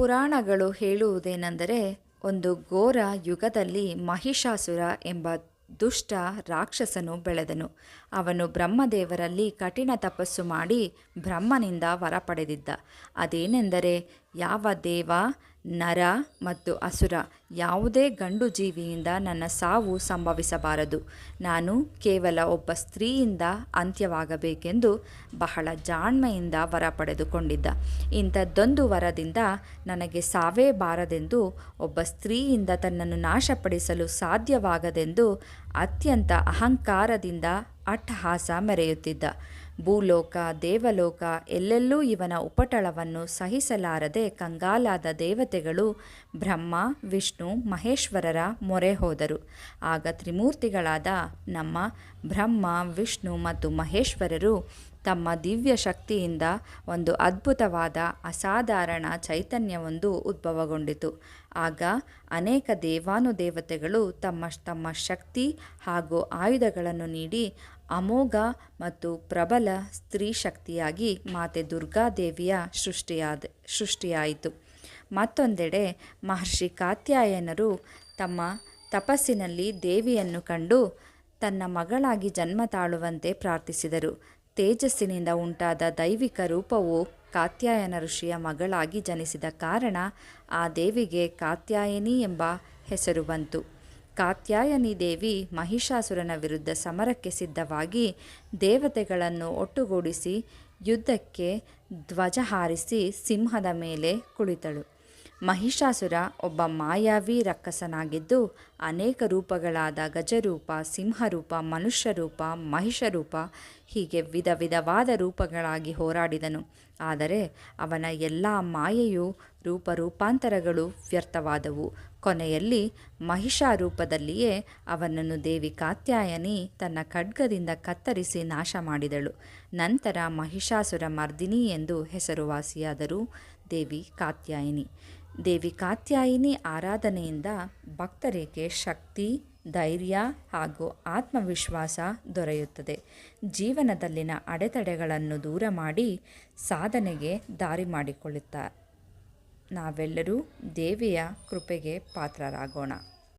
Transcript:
ಪುರಾಣಗಳು ಹೇಳುವುದೇನೆಂದರೆ, ಒಂದು ಘೋರ ಯುಗದಲ್ಲಿ ಮಹಿಷಾಸುರ ಎಂಬ ದುಷ್ಟ ರಾಕ್ಷಸನು ಬೆಳೆದನು. ಅವನು ಬ್ರಹ್ಮದೇವರಲ್ಲಿ ಕಠಿಣ ತಪಸ್ಸು ಮಾಡಿ ಬ್ರಹ್ಮನಿಂದ ವರ ಪಡೆದಿದ್ದ. ಅದೇನೆಂದರೆ, ಯಾವ ದೇವ ನರ ಮತ್ತು ಅಸುರ ಯಾವುದೇ ಗಂಡು ಜೀವಿಯಿಂದ ನನ್ನ ಸಾವು ಸಂಭವಿಸಬಾರದು. ನಾನು ಕೇವಲ ಒಬ್ಬ ಸ್ತ್ರೀಯಿಂದ ಅಂತ್ಯವಾಗಬೇಕೆಂದು ಬಹಳ ಜಾಣ್ಮೆಯಿಂದ ವರ ಪಡೆದುಕೊಂಡಿದ್ದ. ಇಂಥದ್ದೊಂದು ವರದಿಂದ ನನಗೆ ಸಾವೇ ಬಾರದೆಂದು ಒಬ್ಬ ಸ್ತ್ರೀಯಿಂದ ತನ್ನನ್ನು ನಾಶಪಡಿಸಲು ಸಾಧ್ಯವಾಗದೆಂದು ಅತ್ಯಂತ ಅಹಂಕಾರದಿಂದ ಅಟ್ಟಹಾಸ ಮೆರೆಯುತ್ತಿದ್ದ. ಭೂಲೋಕ, ದೇವಲೋಕ ಎಲ್ಲೆಲ್ಲೂ ಇವನ ಉಪಟಳವನ್ನು ಸಹಿಸಲಾರದೆ ಕಂಗಾಲಾದ ದೇವತೆಗಳು ಬ್ರಹ್ಮ, ವಿಷ್ಣು, ಮಹೇಶ್ವರರ ಮೊರೆ ಹೋದರು. ಆಗ ತ್ರಿಮೂರ್ತಿಗಳಾದ ನಮ್ಮ ಬ್ರಹ್ಮ, ವಿಷ್ಣು ಮತ್ತು ಮಹೇಶ್ವರರು ತಮ್ಮ ದಿವ್ಯ ಶಕ್ತಿಯಿಂದ ಒಂದು ಅದ್ಭುತವಾದ, ಅಸಾಧಾರಣ ಚೈತನ್ಯವೊಂದು ಉದ್ಭವಗೊಂಡಿತು. ಆಗ ಅನೇಕ ದೇವಾನುದೇವತೆಗಳು ತಮ್ಮ ತಮ್ಮ ಶಕ್ತಿ ಹಾಗೂ ಆಯುಧಗಳನ್ನು ನೀಡಿ ಅಮೋಘ ಮತ್ತು ಪ್ರಬಲ ಸ್ತ್ರೀ ಶಕ್ತಿಯಾಗಿ ಮಾತೆ ದುರ್ಗಾದೇವಿಯ ಸೃಷ್ಟಿಯಾದ, ಸೃಷ್ಟಿಯಾಯಿತು. ಮತ್ತೊಂದೆಡೆ ಮಹರ್ಷಿ ಕಾತ್ಯಾಯನರು ತಮ್ಮ ತಪಸ್ಸಿನಲ್ಲಿ ದೇವಿಯನ್ನು ಕಂಡು ತನ್ನ ಮಗಳಾಗಿ ಜನ್ಮ ತಾಳುವಂತೆ ಪ್ರಾರ್ಥಿಸಿದರು. ತೇಜಸ್ಸಿನಿಂದ ಉಂಟಾದ ದೈವಿಕ ರೂಪವು ಕಾತ್ಯಾಯನ ಋಷಿಯ ಮಗಳಾಗಿ ಜನಿಸಿದ ಕಾರಣ ಆ ದೇವಿಗೆ ಕಾತ್ಯಾಯನಿ ಎಂಬ ಹೆಸರು ಬಂತು. ಕಾತ್ಯಾಯನಿ ದೇವಿ ಮಹಿಷಾಸುರನ ವಿರುದ್ಧ ಸಮರಕ್ಕೆ ಸಿದ್ಧವಾಗಿ ದೇವತೆಗಳನ್ನು ಒಟ್ಟುಗೂಡಿಸಿ ಯುದ್ಧಕ್ಕೆ ಧ್ವಜ ಹಾರಿಸಿ ಸಿಂಹದ ಮೇಲೆ ಕುಳಿತಳು. ಮಹಿಷಾಸುರ ಒಬ್ಬ ಮಾಯಾವಿ ರಕ್ಕಸನಾಗಿದ್ದು, ಅನೇಕ ರೂಪಗಳಾದ ಗಜರೂಪ, ಸಿಂಹರೂಪ, ಮನುಷ್ಯರೂಪ, ಮಹಿಷರೂಪ ಹೀಗೆ ವಿಧ ವಿಧವಾದ ರೂಪಗಳಾಗಿ ಹೋರಾಡಿದನು. ಆದರೆ ಅವನ ಎಲ್ಲ ಮಾಯೆಯು ರೂಪರೂಪಾಂತರಗಳು ವ್ಯರ್ಥವಾದವು. ಕೊನೆಯಲ್ಲಿ ಮಹಿಷಾರೂಪದಲ್ಲಿಯೇ ಅವನನ್ನು ದೇವಿ ಕಾತ್ಯಾಯನಿ ತನ್ನ ಖಡ್ಗದಿಂದ ಕತ್ತರಿಸಿ ನಾಶ ಮಾಡಿದಳು ನಂತರ ಮಹಿಷಾಸುರ ಮರ್ದಿನಿ ಎಂದು ಹೆಸರುವಾಸಿಯಾದರು. ದೇವಿ ಕಾತ್ಯಾಯಿನಿ. ದೇವಿ ಕಾತ್ಯಾಯಿನಿ ಆರಾಧನೆಯಿಂದ ಭಕ್ತರಿಗೆ ಶಕ್ತಿ, ಧೈರ್ಯ ಹಾಗೂ ಆತ್ಮವಿಶ್ವಾಸ ದೊರೆಯುತ್ತದೆ. ಜೀವನದಲ್ಲಿನ ಅಡೆತಡೆಗಳನ್ನು ದೂರ ಮಾಡಿ ಸಾಧನೆಗೆ ದಾರಿ ಮಾಡಿಕೊಳ್ಳುತ್ತಾರೆ ನಾವೆಲ್ಲರೂ ದೇವಿಯ ಕೃಪೆಗೆ ಪಾತ್ರರಾಗೋಣ.